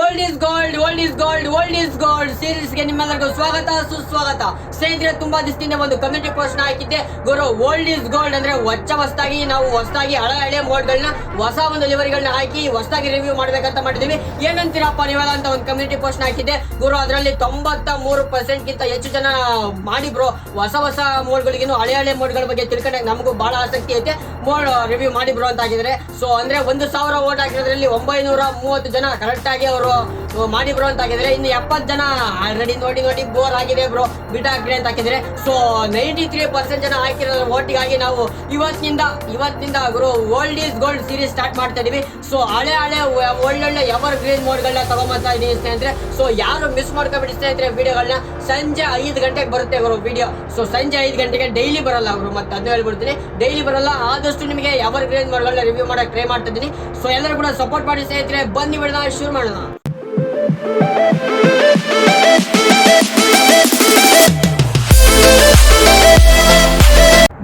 Old is gold old is gold old is gold ಸೀರೀಸ್ಗೆ ನಿಮ್ಮೆಲ್ಲರಿಗೂ ಸ್ವಾಗತ, ಸುಸ್ವಾಗತ. ಸ್ನೇಹಿತರೆ, ತುಂಬಾ ದಿವಸದಿಂದ ಒಂದು ಕಮ್ಯುನಿಟಿ ಪೋಸ್ಟ್ ಹಾಕಿದ್ದೆ. ಗುರು ಓಲ್ಡ್ ಇಸ್ ಗೋಲ್ಡ್ ಅಂದ್ರೆ ಹೊಚ್ಚ, ಹೊಸದಾಗಿ ನಾವು ಹೊಸದಾಗಿ ಹಳೆ ಹಳೆ ಮೋಡ್ಗಳನ್ನ ಹೊಸ ಒಂದು ಲಿವರಿಗಳನ್ನ ಹಾಕಿ ಹೊಸದಾಗಿ ರಿವ್ಯೂ ಮಾಡ್ಬೇಕಂತ ಮಾಡಿದೀವಿ. ಏನಂತೀರಪ್ಪ ನೀವೆಲ್ಲ ಅಂತ ಒಂದು ಕಮ್ಯುನಿಟಿ ಪೋಸ್ಟ್ ಹಾಕಿದ್ದೆ. ಗುರು, ಅದರಲ್ಲಿ ತೊಂಬತ್ತ ಮೂರು ಪರ್ಸೆಂಟ್ ಗಿಂತ ಹೆಚ್ಚು ಜನ ಮಾಡಿ ಬ್ರೋ ಹೊಸ ಹೊಸ ಮೋಡ್ಗಳಿಗಿನ್ನು ಹಳೆ ಹಳೆ ಮೋಡ್ಗಳ ಬಗ್ಗೆ ತಿಳ್ಕೊಂಡಾಗ ನಮಗೂ ಬಹಳ ಆಸಕ್ತಿ ಐತೆ. ಮೋಡ್ ರಿವ್ಯೂ ಮಾಡಿ ಬ್ರೋ ಅಂತ ಆಗಿದ್ರೆ ಸೊ ಅಂದ್ರೆ ಒಂದು ಸಾವಿರ ಓಟ್ ಹಾಕಿರೋದ್ರಲ್ಲಿ ಒಂಬೈನೂರ ಮೂವತ್ತು ಜನ ಕರೆಕ್ಟ್ ಆಗಿ ಅವರು 걸어 ಮಾಡಿ ಬ್ರೋ ಅಂತ ಹಾಕಿದ್ರೆ ಇನ್ನು ಎಪ್ಪತ್ತು ಜನ ಆಲ್ರೆಡಿ ನೋಡಿ ನೋಡಿ ಬೋರ್ ಆಗಿದೆ ಬ್ರೋ ಬಿಟ್ಟ ಹಾಕಿರಿ ಅಂತ ಹಾಕಿದ್ರೆ. ಸೊ ನೈಂಟಿ ತ್ರೀ ಪರ್ಸೆಂಟ್ ಜನ ಹಾಕಿರೋ ಓಟಿಗಾಗಿ ನಾವು ಇವತ್ತಿನಿಂದ ಇವತ್ತಿನಿಂದ ಗುರು old is gold series start ಮಾಡ್ತಾ ಇದೀವಿ. ಸೊ ಹಳೆ ಹಳೆ, ಒಳ್ಳೊಳ್ಳೆ ಎವರ್ ಗ್ರೀನ್ ಮೋಡ್ಗಳನ್ನ ತಗೊಂಬರ್ತಾ ಇದೀನಿ ಸ್ನೇಹಿತರೆ. ಸೊ ಯಾರು ಮಿಸ್ ಮಾಡ್ಕೊಬಿಡಿ ಸ್ನೇಹಿತರೆ ವಿಡಿಯೋಗಳನ್ನ ಸಂಜೆ ಐದು ಗಂಟೆಗೆ ಬರುತ್ತೆ ಅವರು ವಿಡಿಯೋ ಸೊ ಸಂಜೆ ಐದು ಗಂಟೆಗೆ ಡೈಲಿ ಬರಲ್ಲ ಅವರು ಮತ್ತೆ ಅದನ್ನ ಹೇಳ್ಬಿಡ್ತೀನಿ. ಡೈಲಿ ಬರಲ್ಲ, ಆದಷ್ಟು ನಿಮಗೆ ಎವರ್ ಗ್ರೀನ್ ಮೋಡ್ಗಳನ್ನ ರಿವ್ಯೂ ಮಾಡಕ್ಕೆ ಟ್ರೈ ಮಾಡ್ತಾ ಇದ್ದೀನಿ ಸೊ ಎಲ್ಲರೂ ಕೂಡ ಸಪೋರ್ಟ್ ಮಾಡಿ ಸ್ನೇಹಿತರೆ. ಬನ್ನಿ ಬಿಡೋಣ, ಶುರು ಮಾಡೋಣ.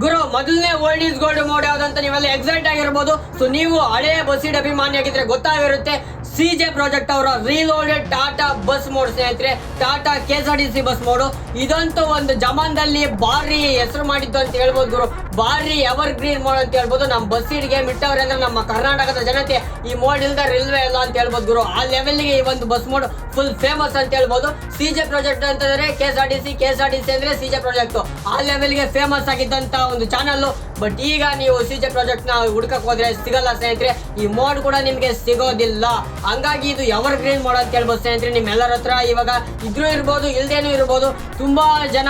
ಗುರು, ಮೊದಲನೇ ಓಲ್ಡ್ ಈಸ್ ಗೋಲ್ಡ್ ಮೋಡ್ ಯಾವ್ದಂತ ನೀವೆಲ್ಲ ಎಕ್ಸೈಟ್ ಆಗಿರ್ಬೋದು. ಸೊ ನೀವು ಹಳೆಯ ಬಸ್ಸಿಡ್ ಅಭಿಮಾನಿ ಆಗಿದ್ರೆ ಗೊತ್ತಾಗಿರುತ್ತೆ. ಸಿ ಜೆ ಪ್ರಾಜೆಕ್ಟ್ ಅವರ ರೀಲೋಡೆಡ್ ಟಾಟಾ ಬಸ್ ಮೋಡ್ ಸ್ನೇಹಿತರೆ. Tata K S R T C bus mod ಇದಂತೂ ಒಂದು ಜಮಾನ್ದಲ್ಲಿ ಭಾರಿ ಹೆಸರು ಮಾಡಿದ್ದು ಅಂತ ಹೇಳ್ಬೋದು ಗುರು. ಭಾರಿ ಎವರ್ ಗ್ರೀನ್ ಮೋಡ್ ಅಂತ ಹೇಳ್ಬೋದು. ನಮ್ಮ ಬಸ್ ಇಡ್ಗೆ ಮಿಟ್ಟವ್ರೆ ಅಂದ್ರೆ ನಮ್ಮ ಕರ್ನಾಟಕದ ಜನತೆ ಈ ಮೋಡ್ ಇಲ್ದ ರೈಲ್ವೆ ಇಲ್ಲ ಅಂತ ಹೇಳ್ಬೋದು ಗುರು. ಆ ಲೆವೆಲ್ಗೆ ಈ ಒಂದು ಬಸ್ ಮೋಡ್ ಫುಲ್ ಫೇಮಸ್ ಅಂತ ಹೇಳ್ಬೋದು. ಸಿ ಜೆ ಪ್ರಾಜೆಕ್ಟ್ ಅಂತಂದ್ರೆ K S R T C K S R T C ಅಂದ್ರೆ ಸಿ ಜೆ ಪ್ರಾಜೆಕ್ಟ್ ಆ ಲೆವೆಲ್ಗೆ ಫೇಮಸ್ ಆಗಿದ್ದಂತ ಒಂದು ಚಾನಲ್ ಬಟ್ ಈಗ ನೀವು ಸಿ ಜೆ ಪ್ರಾಜೆಕ್ಟ್ನ ಹುಡ್ಕಕ್ ಹೋದ್ರೆ ಸಿಗಲ್ಲ ಸ್ನೇಹಿತರೆ, ಈ ಮೋಡ್ ಕೂಡ ನಿಮ್ಗೆ ಸಿಗೋದಿಲ್ಲ. ಹಂಗಾಗಿ ಇದು ಎವರ್ ಗ್ರೀನ್ ಮೋಡ್ ಅಂತ ಹೇಳ್ಬೋದು ಸ್ನೇಹಿತರೆ, ನಿಮ್ಮೆಲ್ಲರ ಹತ್ರ ಇವಾಗ ಇದ್ರೂ ಇರ್ಬೋದು, ಇಲ್ದೇನೂ ಇರ್ಬೋದು, ತುಂಬಾ ಜನ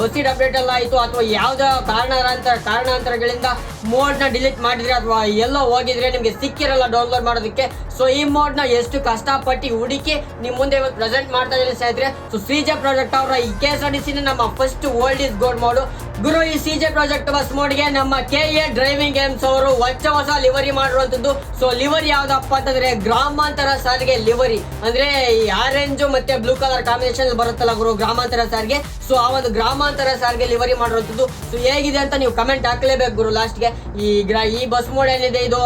ಬಸ್ಸಿಡ್ ಅಪ್ಡೇಟ್ ಎಲ್ಲ ಆಯ್ತು. ಅಥವಾ ಯಾವ್ದೋ ಕಾರಣಾಂತರ, ಕಾರಣಾಂತರಗಳಿಂದ ಮೋಡ್ನ ಡಿಲೀಟ್ ಮಾಡಿದ್ರೆ ಅಥವಾ ಎಲ್ಲೋ ಹೋಗಿದ್ರೆ ನಿಮ್ಗೆ ಸಿಕ್ಕಿರಲ್ಲ ಡೌನ್ಲೋಡ್ ಮಾಡೋದಕ್ಕೆ. ಸೊ ಈ ಮೋಡ್ನ ಎಷ್ಟು ಕಷ್ಟಪಟ್ಟು ಹುಡುಕಿ ನಿಮ್ ಮುಂದೆ ಇವತ್ತು ಪ್ರೆಸೆಂಟ್ ಮಾಡ್ತಾ ಇದ್ದೀನಿ ಸ್ನೇಹಿತರೆ. ಸೊ ಸಿ ಜೆ ಪ್ರಾಜೆಕ್ಟ್ ಅವರ ಈ ಕೆ ಎಸ್ ಆರ್ ಡಿ ನಮ್ಮ first old is gold mod ಗುರು, ಈ ಸಿ ಜೆ ಪ್ರಾಜೆಕ್ಟ್ ಬಸ್ ಮೋಡ್ಗೆ ನಮ್ಮ ಕೆ ಎ ಡ್ರೈವಿಂಗ್ ಗೇಮ್ಸ್ ಅವರು ಹೊಚ್ಚ ಹೊಸ ಲಿವರಿ ಮಾಡಿರುವಂತದ್ದು ಸೊ ಲಿವರಿ ಯಾವ್ದಪ್ಪ ಅಂತಂದ್ರೆ ಗ್ರಾಮಾಂತರ ಸಾರಿಗೆ ಲಿವರಿ ಅಂದ್ರೆ ಈ ಆರೆಂಜ್ ಮತ್ತೆ ಬ್ಲೂ ಕಲರ್ ಕಾಂಬಿನೇಷನ್ ಬರುತ್ತಲ್ಲ ಗುರು, ಗ್ರಾಮಾಂತರ ಸಾರಿಗೆ. ಸೊ ಆ ಒಂದು ಗ್ರಾಮಾಂತರ ಸಾರಿಗೆ ಲಿವರಿ ಮಾಡಿರುವಂತದ್ದು ಸೊ ಹೇಗಿದೆ ಅಂತ ನೀವು ಕಮೆಂಟ್ ಹಾಕ್ಲೇಬೇಕು ಗುರು ಲಾಸ್ಟ್ಗೆ ಈ ಗ್ರಾ, ಈ ಬಸ್ ಮೋಡ್ ಏನಿದೆ ಇದು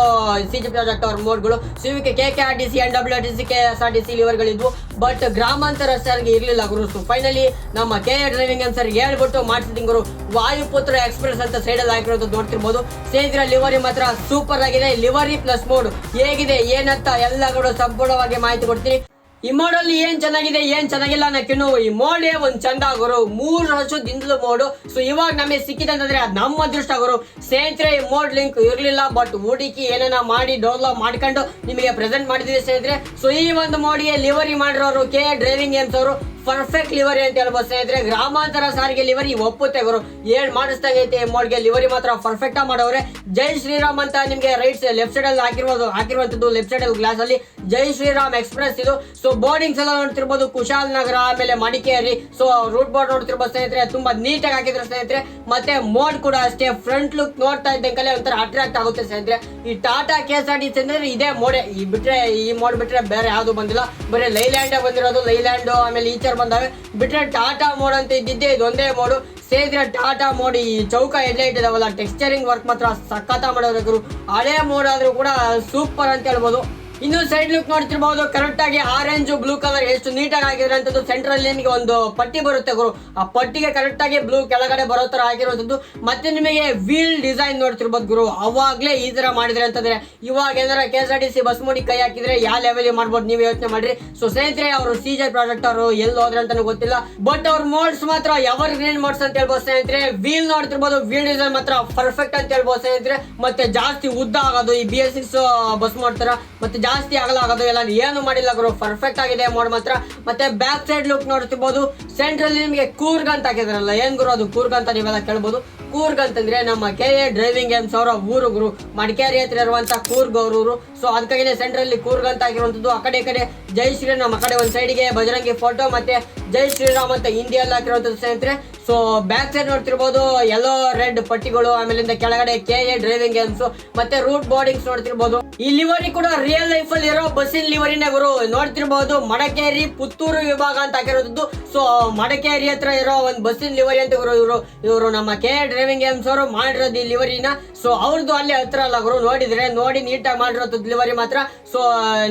ಸಿ ಜೆ ಪ್ರಾಜೆಕ್ಟ್ ಅವ್ರ ಮೋಡ್ಗಳು. ಸೊ ಇವಕ್ಕೆ K K R T C N W T C K S R T C ಲಿವರ್ಗಳಿದ್ವು but ಗ್ರಾಮಾಂತರ ಸಾರಿಗೆ ಇರಲಿಲ್ಲ ಗುರು. ಸೊ ಫೈನಲಿ ನಮ್ಮ ಕೆ ಎ ಡ್ರೈವಿಂಗ್ ಗೇಮ್ಸ್ ಹೇಳ್ಬಿಟ್ಟು ಮಾಡ್ತಿದ್ದೀನಿ ಗುರು. ವಾಯುಪುತ್ರ ಎಕ್ಸ್ಪ್ರೆಸ್ ಅಂತ ಸೈಡಲ್ಲಿ ಹಾಕಿರೋದು ನೋಡ್ತಿರ್ಬೋದು. ಸ್ನೇಹಿತರ, ಲಿವರಿ ಮಾತ್ರ ಸೂಪರ್ ಆಗಿದೆ. ಲಿವರಿ ಪ್ಲಸ್ ಮೋಡ್ ಹೇಗಿದೆ, ಏನಂತ ಎಲ್ಲ ಕೂಡ ಸಂಪೂರ್ಣವಾಗಿ ಮಾಹಿತಿ ಕೊಡ್ತೀನಿ. ಈ ಮೋಡಲ್ಲಿ ಏನ್ ಚೆನ್ನಾಗಿದೆ, ಏನ್ ಚೆನ್ನಾಗಿಲ್ಲ ಅನ್ನೋಕ್ಕಿನ್ನು ಈ ಮೋಡೇ ಒಂದ್ ಚಂದ ಆಗೋರು ಮೂರು ವರ್ಷದಿಂದಲೂ ಮೋಡು. ಸೊ ಇವಾಗ ನಮಗೆ ಸಿಕ್ಕಿದೆ ಅಂತಂದ್ರೆ ಅದು ನಮ್ಮ ಅದೃಷ್ಟ ಆಗೋರು ಸ್ನೇಹಿತರೆ ಈ ಮೋಡ್ ಲಿಂಕ್ ಇರ್ಲಿಲ್ಲ ಬಟ್ ಹುಡುಕಿ ಏನೇನ ಮಾಡಿ ಡೌನ್ಲೋಡ್ ಮಾಡ್ಕೊಂಡು ನಿಮಗೆ ಪ್ರೆಸೆಂಟ್ ಮಾಡಿದೀವಿ ಸ್ನೇಹಿತರೆ. ಸೊ ಈ ಒಂದು ಮೋಡಿಗೆ ಲಿವರಿ ಮಾಡಿರೋರು ಕೆ ಡ್ರೈವಿಂಗ್ ಗೇಮ್ಸ್ ಅವರು ಪರ್ಫೆಕ್ಟ್ ಲಿವರಿ ಅಂತ ಹೇಳ್ಬೋದು ಸ್ನೇಹಿತರೆ? ಗ್ರಾಮಾಂತರ ಸಾರಿಗೆ ಲಿವರಿ ಒಪ್ಪುತ್ತೆ ಗುರು. ಏನ್ ಮಾಡಿಸ್ದಾಗೈತೆ ಮೋಡ್ಗೆ. ಲಿವರಿ ಮಾತ್ರ ಪರ್ಫೆಕ್ಟ್ ಮಾಡೋರೆ ಜೈ ಶ್ರೀರಾಮ್ ಅಂತ ನಿಮ್ಗೆ ರೈಟ್ ಲೆಫ್ಟ್ ಸೈಡ್ ಅಲ್ಲಿ ಹಾಕಿರ್ಬೋದು ಹಾಕಿರುವಂತದ್ದು ಲೆಫ್ಟ್ ಸೈಡ್ ಅಲ್ಲಿ ಗ್ಲಾಸ್ ಅಲ್ಲಿ. ಜೈ ಶ್ರೀರಾಮ್ ಎಕ್ಸ್ಪ್ರೆಸ್ ಇದು. ಸೊ ಬೋರ್ಡಿಂಗ್ಸ್ ಎಲ್ಲ ನೋಡ್ತಿರ್ಬೋದು. ಕುಶಾಲ್ ನಗರ, ಆಮೇಲೆ ಮಡಿಕೇರಿ. ಸೊ ರೂಟ್ ಬೋರ್ಡ್ ನೋಡ್ತಿರ್ಬೋದು ಸ್ನೇಹಿತರೆ. ತುಂಬಾ ನೀಟಾಗಿ ಹಾಕಿದ್ರು ಸ್ನೇಹಿತರೆ. ಮತ್ತೆ ಮೋಡ್ ಕೂಡ ಅಷ್ಟೇ. ಫ್ರಂಟ್ ಲುಕ್ ನೋಡ್ತಾ ಇದ್ದಂಗೆ ಒಂಥರ ಅಟ್ರಾಕ್ಟ್ ಆಗುತ್ತೆ ಸ್ನೇಹಿತರೆ. ಈ Tata K S R T ಅಂದ್ರೆ ಇದೇ ಮೋಡೆ. ಈ ಬಿಟ್ರೆ ಈ ಮೋಡ್ ಬಿಟ್ರೆ ಬೇರೆ ಯಾವುದು ಬಂದಿಲ್ಲ. ಬರೀ ಲೈಲ್ಯಾಂಡ್ ಬಂದಿರೋದು ಲೈಲ್ಯಾಂಡ್ ಆಮೇಲೆ ಈಚರ್ ಬಂದಾವೆ. ಬಿಟ್ರೆ ಟಾಟಾ ಮೋಡ್ ಅಂತ ಇದ್ದಿದ್ದೆ ಇದೊಂದೇ ಮೋಡು. ಸೇರಿದ್ರೆ ಟಾಟಾ ಮೋಡ್, ಈ ಚೌಕ ಎಲ್ಲ ಇಟ್ಟಿದಾವಲ್ಲ ಟೆಕ್ಸ್ಚರಿಂಗ್ ವರ್ಕ್ ಮಾತ್ರ ಸಖತ್ತ ಮಾಡೋದಕ್ಕೂ ಹಳೆ ಮೋಡ್ ಆದ್ರೂ ಕೂಡ ಸೂಪರ್ ಅಂತ ಹೇಳ್ಬೋದು. ಇನ್ನು ಸೈಡ್ ಲುಕ್ ನೋಡ್ತಿರ್ಬಹುದು ಕರೆಕ್ಟ್ ಆಗಿ ಆರೆಂಜ್ ಬ್ಲೂ ಕಲರ್ ಎಷ್ಟು ನೀಟಾಗಿ ಆಗಿರೋಂಥದ್ದು ಸೆಂಟ್ರಲ್ ನಿಮಗೆ ಒಂದು ಪಟ್ಟಿ ಬರುತ್ತೆ ಗುರು. ಆ ಪಟ್ಟಿಗೆ ಕರೆಕ್ಟ್ ಆಗಿ ಬ್ಲೂ ಕೆಳಗಡೆ ಬರೋ ತರ ಆಗಿರುವಂತದ್ದು. ಮತ್ತೆ ನಿಮಗೆ ವೀಲ್ ಡಿಸೈನ್ ನೋಡ್ತಿರ್ಬೋದು ಗುರು. ಅವಾಗ್ಲೇ ಈ ತರ ಮಾಡಿದ್ರೆ ಅಂತಂದ್ರೆ, ಇವಾಗ ಏನಾರ K S R T C bus ಮೂಡಿ ಕೈ ಹಾಕಿದ್ರೆ ಯಾವ ಲೆವೆಲ್ ಮಾಡ್ಬೋದು ನೀವು ಯೋಚನೆ ಮಾಡ್ರಿ. ಸೊ ಸ್ನೇಹಿತರೆ, ಅವರು ಸಿ ಪ್ರಾಡಕ್ಟ್ ಅವರು ಎಲ್ಲಿ ಹೋದ್ರೆ ಅಂತಾನು ಗೊತ್ತಿಲ್ಲ. ಬಟ್ ಅವ್ರ ಮೋಡ್ಸ್ ಮಾತ್ರ ಎವರ್ ಗ್ರೀನ್ ಮೋಡ್ಸ್ ಅಂತ ಹೇಳ್ಬೋದು ಸ್ನೇಹಿತರೆ. ವೀಲ್ ನೋಡ್ತಿರ್ಬೋದು ವೀಲ್ ಡಿಸೈನ್ ಮಾತ್ರ ಪರ್ಫೆಕ್ಟ್ ಅಂತ ಹೇಳ್ಬೋದು ಸ್ನೇಹಿತರೆ. ಮತ್ತೆ ಜಾಸ್ತಿ ಉದ್ದ ಆಗೋದು ಈ ಬಿ ಎಸ್ ಸಿಕ್ಸ್ ಬಸ್ ಮಾಡ್ತಾರ ಮತ್ತೆ ಜಾಸ್ತಿ ಆಗಲ್ಲ ಇಲ್ಲ, ಏನು ಮಾಡಿಲ್ಲ ಗುರು. ಪರ್ಫೆಕ್ಟ್ ಆಗಿದೆ ಮೋಡ್ ಮಾತ್ರ. ಮತ್ತೆ ಬ್ಯಾಕ್ ಸೈಡ್ ಲುಕ್ ನೋಡ್ತಿರ್ಬೋದು. ಸೆಂಟ್ರಲ್ಲಿ ನಿಮಗೆ ಕೂರ್ಗ್ ಅಂತ ಹಾಕಿದ್ರಲ್ಲ, ಏನ್ ಗುರು ಅದು? ಕೂರ್ಗ್ ಅಂತ ನೀವೆಲ್ಲ ಕೇಳ್ಬೋದು. ಕೂರ್ಗ್ ಅಂತಂದ್ರೆ ನಮ್ಮ ಕೆ ಎ ಡ್ರೈವಿಂಗ್ ಗೇಮ್ಸ್ ಅವರ ಊರು ಗುರು. ಮಡಿಕೇರಿ ಹತ್ರ ಇರುವಂತ ಕೂರ್ಗ್ ಅವ್ರ ಊರು ಸೊ ಅದಕ್ಕಾಗಿನೇ ಸೆಂಟ್ರಲ್ಲಿ ಕೂರ್ಗ್ ಅಂತ ಹಾಕಿರುವಂತದ್ದು ಆ ಕಡೆ ಈ ಕಡೆ ಜೈ ಶ್ರೀರಾಮ್, ಆ ಕಡೆ ಒಂದ್ ಸೈಡ್ಗೆ ಬಜರಂಗಿ ಫೋಟೋ ಮತ್ತೆ ಜೈ ಶ್ರೀರಾಮ್ ಅಂತ ಹಿಂದಿಯಲ್ಲಿ ಹಾಕಿರುವಂತದ್ದು ಸ್ನೇಹಿತರೆ. ಸೊ ಬ್ಯಾಕ್ ಸೈಡ್ ನೋಡ್ತಿರ್ಬೋದು ಎಲ್ಲೋ ರೆಡ್ ಪಟ್ಟಿಗಳು, ಆಮೇಲಿಂದ ಕೆಳಗಡೆ ಕೆ ಎ ಡ್ರೈವಿಂಗ್ ಗೇಮ್ಸ್ ಮತ್ತೆ ರೂಟ್ ಬೋರ್ಡಿಂಗ್ಸ್ ನೋಡ್ತಿರ್ಬೋದು. ಈ ಲಿವರಿ ಕೂಡ ರಿಯಲ್ ಲೈಫ್ ಅಲ್ಲಿ ಇರೋ ಬಸ್ಸಿನ ಲಿವರಿನೇ ಗುರು. ನೋಡ್ತಿರ್ಬೋದು, ಮಡಕೇರಿ, ಪುತ್ತೂರು ವಿಭಾಗ ಅಂತ ಹಾಕಿರೋದು ಸೊ ಮಡಕೇರಿ ಹತ್ರ ಇರೋ ಒಂದು ಬಸ್ಸಿನ ಲಿವರಿ ಅಂತ ಗುರು ಇವರು. ಇವರು ನಮ್ಮ ಕೆ ಡ್ರೈವಿಂಗ್ ಡ್ರೈವಿಂಗ್ ಗೇಮ್ಸ್ ಅವರು ಮಾಡಿರೋದು ಈ ಲಿವರಿನ ಸೊ ಅವ್ರದ್ದು ಅಲ್ಲೇ ಹತ್ರ ಅಲ್ಲ ಗುರು, ನೋಡಿದ್ರೆ, ನೋಡಿ ನೀಟಾಗಿ ಮಾಡಿರೋದು ಲಿವರಿ ಮಾತ್ರ. ಸೊ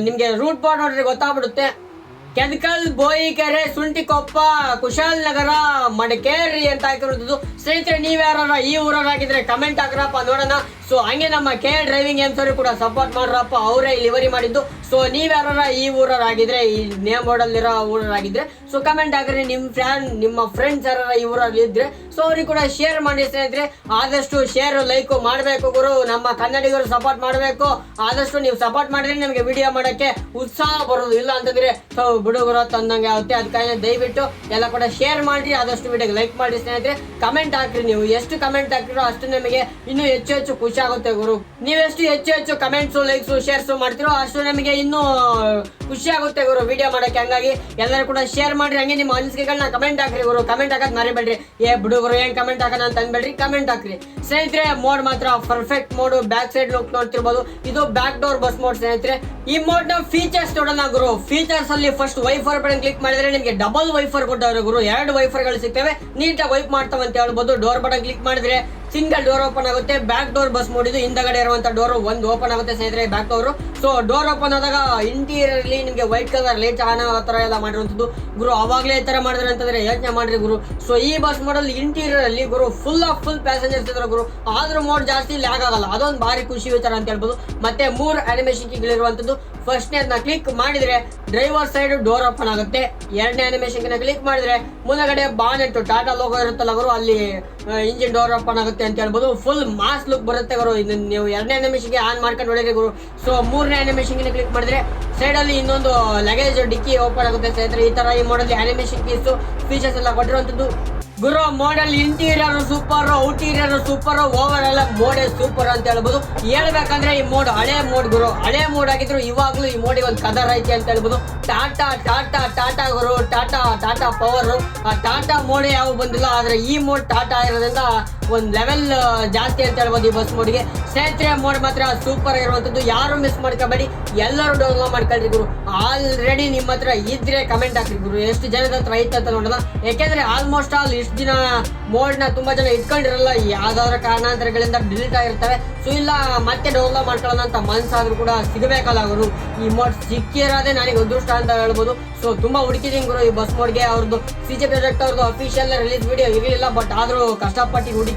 ನಿಮಗೆ ರೂಟ್ ಬಾರ್ಡ್ ನೋಡ್ರಿ ಗೊತ್ತಾಗ್ಬಿಡುತ್ತೆ. ಕೆದಕಲ್, ಬೋಯಿಕೆರೆ ಸುಂಟಿಕೊಪ್ಪ ಕುಶಾಲನಗರ ಮಡಿಕೇರಿ ಅಂತ ಹಾಕಿರೋದು ಸ್ನೇಹಿತರೆ ನೀವ್ಯಾರ ಈ ಊರಾಗಿದ್ರೆ ಕಮೆಂಟ್ ಹಾಕ್ರಪ್ಪ, ನೋಡೋಣ. ಸೊ ಹಂಗೆ ನಮ್ಮ ಕೆ ಡ್ರೈವಿಂಗ್ ಅವರು ಕೂಡ ಸಪೋರ್ಟ್ ಮಾಡ್ರಪ್ಪ. ಅವರೇ ಲಿವರಿ ಮಾಡಿದ್ದು. ಸೊ ನೀವ್ಯಾರ ಈ ಊರರಾಗಿದ್ರೆ ಈ ನೇಮ್ ಬೋರ್ಡಲ್ಲಿರೋ ಊರಾಗಿದ್ರೆ ಸೊ ಕಮೆಂಟ್ ಹಾಕ್ರಿ. ನಿಮ್ಮ ಫ್ಯಾನ್ ನಿಮ್ಮ ಫ್ರೆಂಡ್ಸ್ ಯಾರ ಈ ಊರಲ್ಲಿ ಇದ್ರೆ ಸೊ ಅವ್ರಿಗೆ ಕೂಡ ಶೇರ್ ಮಾಡಿ ಸ್ನೇಹಿತರೆ. ಆದಷ್ಟು ಶೇರ್ ಲೈಕ್ ಮಾಡಬೇಕು ಗುರು. ನಮ್ಮ ಕನ್ನಡಿಗರು ಸಪೋರ್ಟ್ ಮಾಡಬೇಕು. ಆದಷ್ಟು ನೀವು ಸಪೋರ್ಟ್ ಮಾಡಿದ್ರೆ ನಮಗೆ ವಿಡಿಯೋ ಮಾಡೋಕ್ಕೆ ಉತ್ಸಾಹ ಬರೋದು. ಇಲ್ಲ ಅಂತಂದ್ರೆ ಸೊ ಬಿಡುಗರ ತಂದಂಗೆ ಆಗುತ್ತೆ. ಅದಕ್ಕಾಗಿ ದಯವಿಟ್ಟು ಎಲ್ಲ ಕೂಡ ಶೇರ್ ಮಾಡಿ ಆದಷ್ಟು ವಿಡಿಯೋಗೆ ಲೈಕ್ ಮಾಡಿ ಸ್ನೇಹಿತರೆ. ಕಮೆಂಟ್ ಹಾಕ್ರಿ ನೀವು. ಎಷ್ಟು ಕಮೆಂಟ್ ಹಾಕಿರೋ ಅಷ್ಟು ನಮಗೆ ಇನ್ನೂ ಹೆಚ್ಚು ಹೆಚ್ಚು ಖುಷಿ ಆಗುತ್ತೆ ಗುರು. ನೀವೆಷ್ಟು ಹೆಚ್ಚು ಹೆಚ್ಚು ಕಮೆಂಟ್ಸು ಲೈಕ್ಸು ಶೇರ್ಸು ಮಾಡ್ತಿರೋ ಅಷ್ಟು ನಮಗೆ ಇನ್ನೂ ಖುಷಿ ಆಗುತ್ತೆ ಗುರು ವಿಡಿಯೋ ಮಾಡೋಕ್ಕೆ. ಹಂಗಾಗಿ ಎಲ್ಲರೂ ಕೂಡ ಶೇರ್ ಮಾಡಿ ಹಂಗೆ ನಿಮ್ಮ ಅನಿಸಿಕೆಗಳನ್ನ ಕಮೆಂಟ್ ಹಾಕ್ರಿ ಗುರು. ಕಮೆಂಟ್ ಹಾಕೋದು ಮರಿಬೇಡ್ರಿ. ಏ ಬಿಡುಗರು ಏನು ಕಮೆಂಟ್ ಹಾಕೋಣ ಅಂತ ಅನ್ಬೇಡ್ರಿ. ಕಮೆಂಟ್ ಹಾಕ್ರಿ. ಸ್ನೇಹಿತರೆ ಮೋಡ್ ಮಾತ್ರ perfect mod back side look ನೋಡ್ತಿರ್ಬೋದು. ಇದು ಬ್ಯಾಕ್ ಡೋರ್ ಬಸ್ ಮೋಡ್ ಸ್ನೇಹಿತರೆ. ಈ ಮೋಡ್ನ ಫೀಚರ್ಸ್ ನೋಡೋಣ ಗುರು. ಫೀಚರ್ಸ್ ಅಲ್ಲಿ ಫಸ್ಟ್ ವೈಫರ್ ಬಟನ್ ಕ್ಲಿಕ್ ಮಾಡಿದ್ರೆ ನಿಮಗೆ ಡಬಲ್ ವೈಫರ್ ಕೊಟ್ಟವ್ರೆ ಗುರು. ಎರಡು ವೈಫರ್ಗಳು ಸಿಗ್ತವೆ. ನೀಟಾಗಿ ವೈಪ್ ಮಾಡ್ತಾವಂತ ಹೇಳ್ಬೋದು. ಡೋರ್ ಬಟನ್ ಕ್ಲಿಕ್ ಮಾಡಿದ್ರೆ ಸಿಂಗಲ್ ಡೋರ್ ಓಪನ್ ಆಗುತ್ತೆ. ಬ್ಯಾಕ್ ಡೋರ್ ಬಸ್ ಮಾಡಿದ್ದು. ಹಿಂದಗಡೆ ಇರುವಂತ ಡೋರ್ ಒಂದು ಓಪನ್ ಆಗುತ್ತೆ ಸ್ನೇಹಿತರೆ back door so door open ಆದಾಗ ಇಂಟೀರಿಯರ್ ಅಲ್ಲಿ ನಿಮಗೆ ವೈಟ್ ಕಲರ್ ಲೈಟ್ ಆನ್ ಆ ತರ ಎಲ್ಲ ಮಾಡಿರುವಂತದ್ದು. ಗುರು ಅವಾಗಲೇ ಈ ತರ ಮಾಡಿದ್ರೆ ಅಂತಂದ್ರೆ ಯೋಚನೆ ಮಾಡ್ರಿ ಗುರು. ಸೊ ಈ ಬಸ್ ಮಾಡಲ್ ಇಂಟೀರಿಯರ್ ಅಲ್ಲಿ ಗುರು ಫುಲ್ ಆಫ್ ಫುಲ್ ಪ್ಯಾಸೆಂಜರ್ಸ್ ಇದ್ರು ಗುರು, ಆದ್ರೂ ಮೋಡ್ ಜಾಸ್ತಿ ಲ್ಯಾಗ್ ಆಗಲ್ಲ. ಅದೊಂದು ಭಾರಿ ಖುಷಿ ವಿಚಾರ ಅಂತ ಹೇಳ್ಬೋದು. ಮತ್ತೆ ಮೂರು ಅನಿಮೇಷನ್ ಫಸ್ಟ್ನೇ ಅದನ್ನ ಕ್ಲಿಕ್ ಮಾಡಿದ್ರೆ ಡ್ರೈವರ್ ಸೈಡ್ ಡೋರ್ ಓಪನ್ ಆಗುತ್ತೆ. ಎರಡನೇ ಅನಿಮೇಷನ್ ಕ್ಲಿಕ್ ಮಾಡಿದ್ರೆ ಮುಂದಗಡೆ ಬಾನೆಟ್ ಟಾಟಾ ಲೋಗೋ ಇರುತ್ತಲ್ಲ ಗುರು, ಅಲ್ಲಿ ಇಂಜಿನ್ ಡೋರ್ ಓಪನ್ ಆಗುತ್ತೆ. ಅಂತ ಹೇಳ್ಬೋದು. ಫುಲ್ ಮಾಸ್ ಲುಕ್ ಬರುತ್ತೆ ಗುರು. ಇದನ್ನ ನೀವು ಎರಡನೇ ಅನಿಮೇಷನ್ಗೆ ಆನ್ ಮಾಡ್ಕೊಂಡು ಹೊಡಿರಿ ಗುರು. ಸೊ ಮೂರನೇ ಅನಿಮೇಷನ್ಗೆ ಕ್ಲಿಕ್ ಮಾಡಿದ್ರೆ ಸೈಡಲ್ಲಿ ಇನ್ನೊಂದು ಲಗೇಜ್ ಡಿಕ್ಕಿ ಓಪನ್ ಆಗುತ್ತೆ ಸ್ನೇಹಿತರೆ. ಈ ತರ ಈ ಮಾಡಲ್ ಅನಿಮೇಷನ್ ಪೀಸು ಫೀಚರ್ಸ್ ಎಲ್ಲ ಕೊಟ್ಟಿರುವಂಥದ್ದು. ಗುರು model interior super exterior super overall ಮೋಡೆ super ಅಂತ ಹೇಳ್ಬೋದು. ಹೇಳ್ಬೇಕಂದ್ರೆ ಈ ಮೋಡ್ ಹಳೆ ಮೋಡ್ ಗುರು. ಹಳೆ ಮೋಡ್ ಆಗಿದ್ರು ಇವಾಗ್ಲೂ ಈ ಮೋಡಿಗೆ ಒಂದು ಕದರ್ ಐತಿ ಅಂತ ಹೇಳ್ಬೋದು. ಟಾಟಾ ಟಾಟಾ ಟಾಟಾ ಗುರು. ಟಾಟಾ ಟಾಟಾ ಪವರ್ ಆ ಟಾಟಾ ಮೋಡ್ ಯಾವ ಬಂದಿಲ್ಲ, ಆದ್ರೆ ಈ ಮೋಡ್ ಟಾಟಾ ಇರೋದ್ರಿಂದ ಒಂದು ಲೆವೆಲ್ ಜಾಸ್ತಿ ಅಂತ ಹೇಳ್ಬೋದು ಈ ಬಸ್ ಮೋಡ್ಗೆ ಸ್ನೇಹಿತರೆ ಮೋಡ್ ಮಾತ್ರ ಸೂಪರ್ ಆಗಿರುವಂಥದ್ದು. ಯಾರು ಮಿಸ್ ಮಾಡ್ಕೋಬೇಡಿ. ಎಲ್ಲರೂ ಡೌನ್ಲೋಡ್ ಮಾಡ್ಕೊಳ್ರಿ ಗುರು. ಆಲ್ರೆಡಿ ನಿಮ್ಮ ಹತ್ರ ಇದ್ರೆ ಕಮೆಂಟ್ ಹಾಕ್ರಿ ಗುರು. ಎಷ್ಟು ಜನದ ಹತ್ರ ಐತೆ ಅಂತ ನೋಡೋಣ. ಯಾಕೆಂದ್ರೆ ಆಲ್ಮೋಸ್ಟ್ ಆಲ್ ಇಷ್ಟು ದಿನ ಮೋಡ್ನ ತುಂಬಾ ಜನ ಇಟ್ಕೊಂಡಿರಲ್ಲ. ಯಾವ್ದಾದ್ರು ಕಾರಣಾಂತರಗಳಿಂದ ಡಿಲೀಟ್ ಆಗಿರ್ತವೆ. ಸೊ ಇಲ್ಲ, ಮತ್ತೆ ಡೌನ್ಲೋಡ್ ಮಾಡ್ಕೊಳ್ಳೋಣ ಅಂತ ಮನ್ಸಾದ್ರೂ ಕೂಡ ಸಿಗಬೇಕಲ್ಲ ಅವರು ಈ ಮೋಡ್ ಸಿಕ್ಕಿರೋದೇ ನನಗೆ ಅದೃಷ್ಟ ಅಂತ ಹೇಳ್ಬೋದು. ಸೊ ತುಂಬಾ ಹುಡುಕಿದೀನಿ ಗುರು ಈ ಬಸ್ ಮೋಡ್ಗೆ ಅವ್ರದ್ದು ಸಿ ಜೆ ಪ್ರಾಜೆಕ್ಟ್ ಅವ್ರದ್ದು ಅಫಿಷಿಯಲ್ ರಿಲೀಸ್ ವಿಡಿಯೋ ಇರಲಿಲ್ಲ ಬಟ್ ಆದ್ರೂ ಕಷ್ಟಪಟ್ಟು ಹುಡುಕಿ